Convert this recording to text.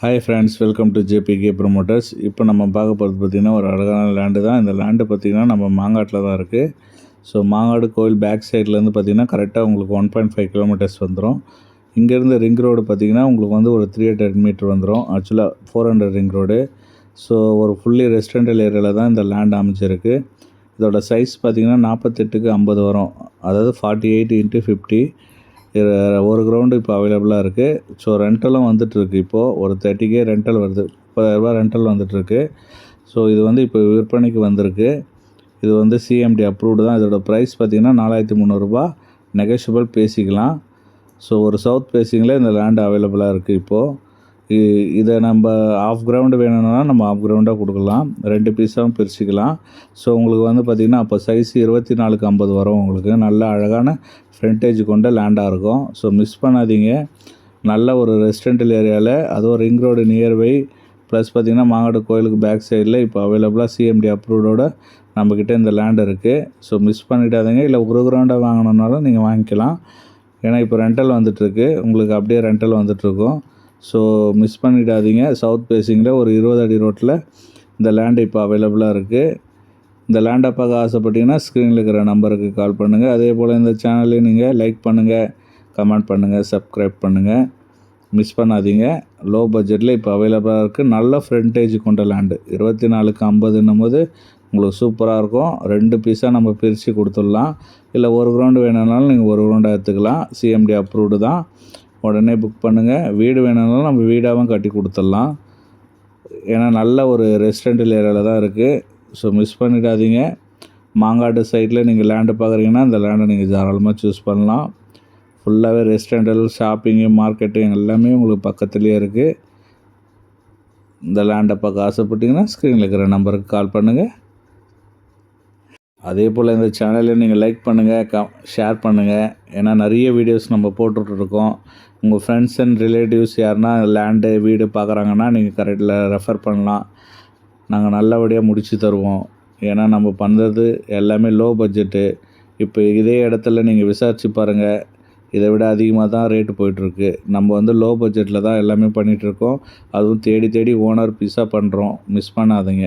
Hi friends welcome to JBK promoters இப்போ நம்ம பார்க்க போகிறது பார்த்திங்கன்னா ஒரு அழகான லேண்டு தான். இந்த லேண்டு பார்த்திங்கன்னா நம்ம மாங்காட்டில் தான் இருக்குது ஸோ மாங்காடு கோயில் பேக் சைட்லேருந்து பார்த்திங்கன்னா கரெக்டாக உங்களுக்கு ஒன் பாயிண்ட் ஃபைவ் கிலோமீட்டர்ஸ் வந்துடும் இங்கேருந்து ரிங் ரோடு பார்த்திங்கன்னா உங்களுக்கு வந்து ஒரு த்ரீ ஹண்ட்ரட் மீட்டர் வந்துடும் ஆக்சுவலாக four hundred ring road so ஒரு ஃபுல்லி ரெஸ்டாரண்டல் ஏரியாவில் தான் இந்த லேண்ட் அமைச்சிருக்கு இதோட சைஸ் பார்த்திங்கன்னா நாற்பத்தெட்டுக்கு ஐம்பது வரும். அதாவது ஃபார்ட்டி எயிட் இன்ட்டு ஃபிஃப்டி ஒரு கிரவுண்டு இப்போ அவைலபிளாக இருக்குது ஸோ ரெண்டலும் வந்துட்டுருக்கு இப்போது ஒரு தேர்ட்டிக்கே ரெண்டல் வருது. முப்பதாயிரரூபா ரெண்டல் வந்துட்டுருக்கு. ஸோ இது வந்து இப்போ விற்பனைக்கு வந்திருக்கு. இது வந்து சிஎம்டி அப்ரூவ்டு தான். இதோட ப்ரைஸ் பார்த்திங்கன்னா நாலாயிரத்தி முந்நூறுரூபா நெகோஷியபிள் பேசிக்கலாம். ஸோ ஒரு சவுத் பேசிங்களே இந்த லேண்ட் அவைலபிளாக இருக்குது இப்போது இதை நம்ம ஆஃப் கிரவுண்டு வேணும்னா நம்ம ஆஃப் கிரவுண்டாக கொடுக்கலாம். ரெண்டு பீஸாகவும் பிரிச்சுக்கலாம். ஸோ உங்களுக்கு வந்து பார்த்திங்கன்னா அப்போ சைஸ் இருபத்தி நாலுக்கு ஐம்பது வரும் உங்களுக்கு. நல்ல அழகான ஃப்ரண்டேஜ் கொண்ட லேண்டாக இருக்கும். ஸோ மிஸ் பண்ணாதீங்க. நல்ல ஒரு ரெசிடென்டல் ஏரியாவில் அதுவும் ரிங் ரோடு நியர்பை ப்ளஸ் பார்த்திங்கன்னா மாங்காடு கோயிலுக்கு பேக் சைடில் இப்போ அவைலபிளாக சிஎம்டி அப்ரூவ்டோட நம்மக்கிட்ட இந்த லேண்ட் இருக்குது ஸோ மிஸ் பண்ணிடாதீங்க. இல்லை ஒரு கிரவுண்டாக வாங்கணுன்னாலும் நீங்கள் வாங்கிக்கலாம். ஏன்னா இப்போ ரெண்டல் வந்துட்டுருக்கு உங்களுக்கு அப்படியே ரெண்டல் வந்துட்டுருக்கும் ஸோ மிஸ் பண்ணிடாதீங்க. சவுத் பேசிங்கில் ஒரு இருபது அடி ரோட்டில் இந்த லேண்டு இப்போ அவைலபிளாக இருக்குது இந்த லேண்டை பார்க்க ஆசைப்பட்டீங்கன்னா ஸ்க்ரீனில் இருக்கிற நம்பருக்கு கால் பண்ணுங்கள் அதே போல் இந்த சேனலையும் நீங்கள் லைக் பண்ணுங்கள் கமெண்ட் பண்ணுங்கள் சப்ஸ்கிரைப் பண்ணுங்கள் மிஸ் பண்ணாதீங்க. லோ பட்ஜெட்டில் இப்போ அவைலபிளாக இருக்குது நல்ல ஃப்ரண்டேஜ் கொண்ட லேண்டு இருபத்தி நாலுக்கு ஐம்பதுன்னும் போது உங்களுக்கு சூப்பராக இருக்கும். ரெண்டு பீஸாக நம்ம பிரித்து கொடுத்துடலாம். இல்லை ஒரு கிரவுண்டு வேணும்னாலும் நீங்கள் ஒரு கிரவுண்டாக எடுத்துக்கலாம். சிஎம்டி அப்ரூவ்டு தான். உடனே புக் பண்ணுங்கள் வீடு வேணும்னாலும் நம்ம வீடாகவும் கட்டி கொடுத்துடலாம். ஏன்னா நல்ல ஒரு ரெசிடென்டல் ஏரியாவில் தான் இருக்குது ஸோ மிஸ் பண்ணிடாதீங்க. மாங்காட்டு சைடில் நீங்கள் லேண்டு பார்க்குறீங்கன்னா அந்த லேண்டை நீங்கள் தாராளமாக சூஸ் பண்ணலாம். ஃபுல்லாகவே ரெசிடென்டல் ஷாப்பிங்கு மார்க்கெட்டிங் எல்லாமே உங்களுக்கு பக்கத்துலேயே இருக்குது இந்த லேண்டை பார்க்க ஆசைப்பட்டீங்கன்னா ஸ்க்ரீனில் இருக்கிற நம்பருக்கு கால் பண்ணுங்கள் அதே போல் இந்த சேனலை நீங்கள் லைக் பண்ணுங்கள் க ஷேர் பண்ணுங்கள் ஏன்னா நிறைய வீடியோஸ் நம்ம போட்டுட்ருக்கோம். உங்கள் ஃப்ரெண்ட்ஸ் அண்ட் ரிலேட்டிவ்ஸ் யாருன்னா லேண்டு வீடு பார்க்குறாங்கன்னா நீங்கள் கரெக்டில் ரெஃபர் பண்ணலாம். நாங்கள் நல்லபடியாக முடித்து தருவோம். ஏன்னா நம்ம பண்ணுறது எல்லாமே லோ பட்ஜெட்டு இப்போ இதே இடத்துல நீங்கள் விசாரித்து பாருங்கள் இதை விட அதிகமாக தான் ரேட்டு போயிட்டுருக்கு நம்ம வந்து லோ பட்ஜெட்டில் தான் எல்லாமே பண்ணிகிட்ருக்கோம் அதுவும் தேடி தேடி ஓனர் பீஸாக பண்ணுறோம் மிஸ் பண்ணாதீங்க.